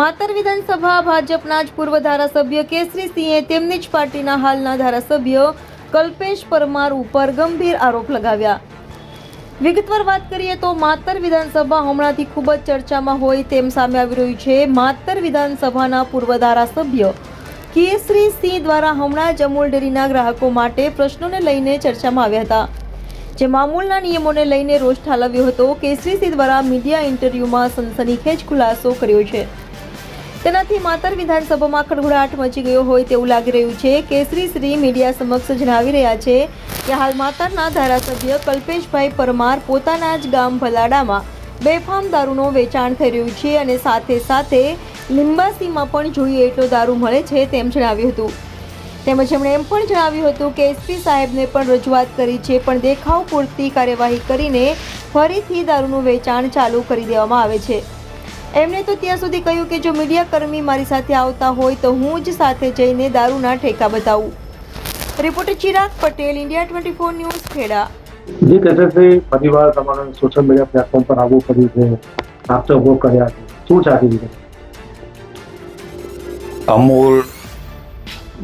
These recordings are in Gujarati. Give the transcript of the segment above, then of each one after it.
માતર વિધાનસભા ભાજપના જ પૂર્વ ધારાસભ્ય કેસરી સિંહે તેમની જ પાર્ટીના હાલના ધારાસભ્ય કલ્પેશ પરમાર ઉપર ગંભીર આરોપ લગાવ્યા. વિગતવાર વાત કરીએ તો માતર વિધાનસભા હમણાંથી ખૂબ જ ચર્ચામાં હોય તેમ સામે આવી રહ્યું છે. માતર વિધાનસભાના પૂર્વ ધારાસભ્ય કેસરી સિંહ દ્વારા હમણાં જ અમૂલ ડેરીના ગ્રાહકો માટે પ્રશ્નોને લઈને ચર્ચામાં આવ્યા હતા. જે મામૂલના નિયમોને લઈને રોષ ઠાલવ્યો હતો કેસરી સિંહ દ્વારા મીડિયા ઇન્ટરવ્યુમાં સનસનીખેજ ખુલાસો કર્યો છે. તેનાથી માતર વિધાનસભામાં ખળભળાટ મચી ગયો હોય તેવું લાગી રહ્યું છે. કેસરી શ્રી મીડિયા સમક્ષ જણાવી રહ્યા છે કે હાલ માતરના ધારાસભ્ય કલ્પેશભાઈ પરમાર પોતાના જ ગામ ભલાડામાં બેફામ દારૂનો વેચાણ થઈ રહ્યું છે અને સાથે સાથે લિંબાસીમાં પણ જોઈએ એટલો દારૂ મળે છે તેમ જણાવ્યું હતું. તેમજ એમણે એમ પણ જણાવ્યું હતું કે એસપી સાહેબને પણ રજૂઆત કરી છે, પણ દેખાવ પૂરતી કાર્યવાહી કરીને ફરીથી દારૂનું વેચાણ ચાલુ કરી દેવામાં આવે છે. એમણે તો ત્યાં સુધી કહ્યું કે જો મીડિયાકર્મી મારી સાથે આવતા હોય તો હું જ સાથે જઈને દારૂના ઠેકા બતાવું. Reporter Chirag Patel India twenty four news Kheda. જે તેજસ્વી પરિવાર તમારે સોશિયલ મીડિયા પ્લેટફોર્મ પર આવવું પડ્યું છે આક્ષેપો કર્યા છે. શું ચાલી રહ્યું અમૂલ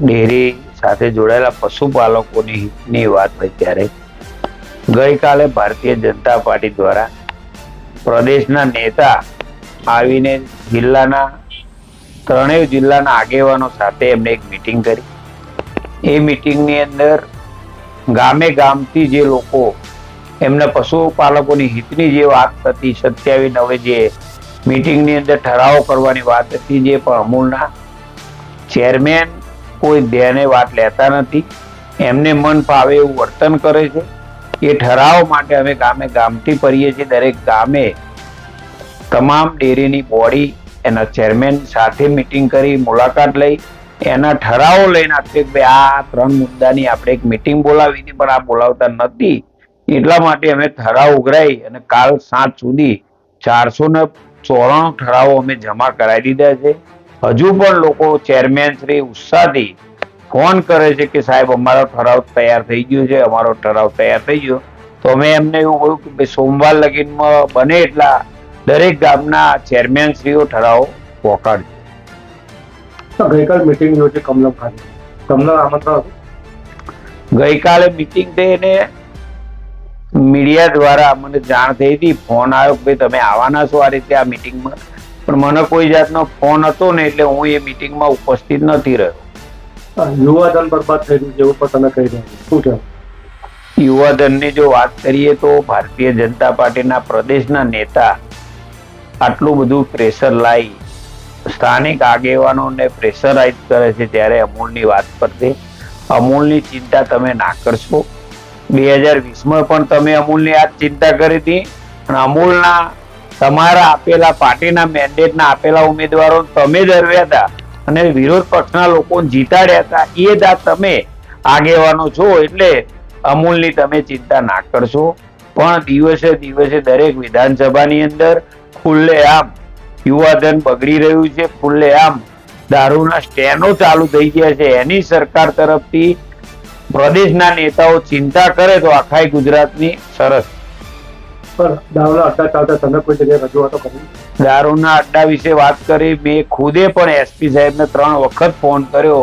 ડેરી સાથે જોડાયેલા પશુપાલકોની હિતની વાત હોય ત્યારે ગઈકાલે ભારતીય જનતા પાર્ટી દ્વારા પ્રદેશના નેતા આવીને જિલ્લાના ત્રણેય જિલ્લાના આગેવાનો સાથે એમણે એક મિટિંગ કરી. એ મિટિંગની અંદર ગામે ગામથી જે લોકો એમના પશુપાલકોની હિતની જે વાત હતી સત્યાવી નવે જે મિટિંગની અંદર ઠરાવો કરવાની વાત હતી, જે પણ અમૂલના ચેરમેન કોઈ ધ્યાને વાત લેતા નથી. એમને મન ફાવે એવું વર્તન કરે છે. એ ઠરાવ માટે અમે ગામે ગામથી ફરીએ છીએ. દરેક ગામે તમામ ડેરીની બોડી એના ચેરમેન સાથે મિટિંગ કરી, મુલાકાત લઈ, એના ઠરાવો લઈને આપશે કે આ ત્રણ મુદ્દાની આપણે એક મિટિંગ બોલાવી હતી, પણ આ બોલાવતા નથી. એટલા માટે અમે ઠરાવ ઉઘરાઈ અને કાલ સાંજ સુધી ચારસો ને ચોરાણું ઠરાવો અમે જમા કરાવી દીધા છે. હજુ પણ લોકો ચેરમેન શ્રી ઉત્સાહથી ફોન કરે છે કે સાહેબ અમારો ઠરાવ તૈયાર થઈ ગયો છે, અમારો ઠરાવ તૈયાર થઈ ગયો. તો અમે એમને એવું કહ્યું કે સોમવાર લગીનમાં બને એટલા દરેક ગામના ચેરમેન શ્રીઓ ઠરાવો પહોંચાડજો ગઈકાલ મિટિંગ યોજી કમલમ ખાતે. કમલમ આમંત્રણ ગઈકાલે મિટિંગ થઈ અને મીડિયા દ્વારા મને જાણ થઈ હતી ફોન આવ્યો કે ભાઈ તમે આવવાના છો આ રીતે આ મિટિંગમાં પણ મને કોઈ જાતનો ફોન હતો ને એટલે હું એ મિટિંગમાં ઉપસ્થિત નથી રહ્યો. યુવાધન બરબાદ થઈ રહ્યું જેવું પણ તમે કહી રહ્યા શું છે યુવાધનની જો વાત કરીએ તો ભારતીય જનતા પાર્ટીના પ્રદેશના નેતા આટલું બધું પ્રેશર લાવી સ્થાનિક આગેવાનોને પ્રેશરાઇઝ કરે છે ત્યારે અમૂલની વાત પરથી અમૂલની ચિંતા તમે ના કરશો. બે હજાર વીસમાં પણ તમે અમૂલની આ ચિંતા કરી હતી. અને અમૂલના તમારા આપેલા પાર્ટીના મેન્ડેટના આપેલા ઉમેદવારો તમે ધરવ્યા હતા. અને વિરોધ પક્ષના લોકો જીતાડ્યા હતા. એ આ તમે આગેવાનો છો એટલે અમૂલની તમે ચિંતા ના કરશો. પણ દિવસે દિવસે દરેક વિધાનસભાની અંદર ખુલ્લેઆમ યુવાધન બગડી રહ્યું છે ખુલ્લેઆમ દારૂના સ્ટેનો ચાલુ થઈ ગયા છે. એની સરકાર તરફથી પ્રદેશના નેતાઓ ચિંતા કરે તો આખા ગુજરાતની સરસ. દારૂના અડ્ડા વિશે વાત કરી. મેં ખુદે પણ એસપી સાહેબને ત્રણ વખત ફોન કર્યો.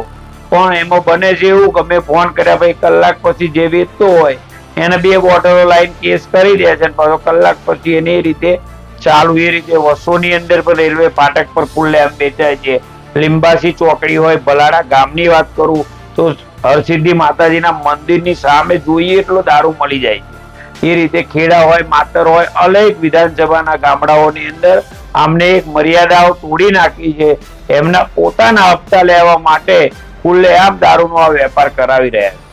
પણ એમાં બને છે એવું કે મેં ફોન કર્યા ભાઈ કલાક પછી જે વેચતો હોય એને બે બોટલો લાઈન કેસ કરી દે છે પાછો કલાક પછી એને એ રીતે ચાલુ એ રીતે વસોની અંદર પણ રેલવે ફાટક પર ખુલ્લે આમ વેચાય છે. લીંબાસી ચોકડી હોય ભલાડા ગામની વાત કરું, તો હરસિદ્ધિ માતાજીના મંદિરની સામે જોઈએ એટલો દારૂ મળી જાય છે. એ રીતે ખેડા હોય, માતર હોય, અનેક વિધાનસભાના ગામડાઓની અંદર આમને એક મર્યાદાઓ તોડી નાખી છે. એમના પોતાના હપ્તા લેવા માટે ખુલ્લેઆમ દારૂનો આ વેપાર કરાવી રહ્યા છે.